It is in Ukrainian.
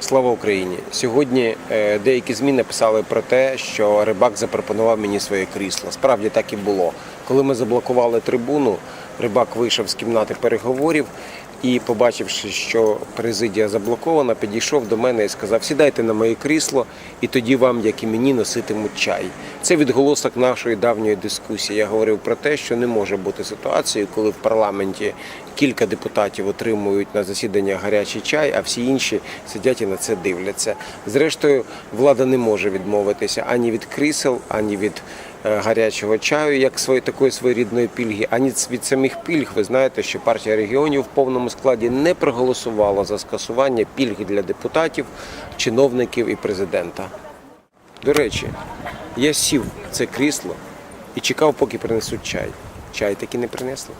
Слава Україні! Сьогодні е, деякі ЗМІ написали про те, що рибак запропонував мені своє крісло. Справді так і було. Коли ми заблокували трибуну, рибак вийшов з кімнати переговорів і, побачивши, що президія заблокована, підійшов до мене і сказав: Сідайте на моє крісло, і тоді вам, як і мені, носитимуть чай. Це відголосок нашої давньої дискусії. Я говорив про те, що не може бути ситуації, коли в парламенті кілька депутатів отримують на засідання гарячий чай, а всі інші сидять і на це дивляться. Зрештою, влада не може відмовитися ані від крісел, ані від е, гарячого чаю, як своєї такої своєрідної пільги, ані від самих пільг. Ви знаєте, що партія регіонів в повному складі не проголосувала за скасування пільги для депутатів, чиновників і президента. До речі, я сів в це крісло і чекав, поки принесуть чай. Чай таки не принесли.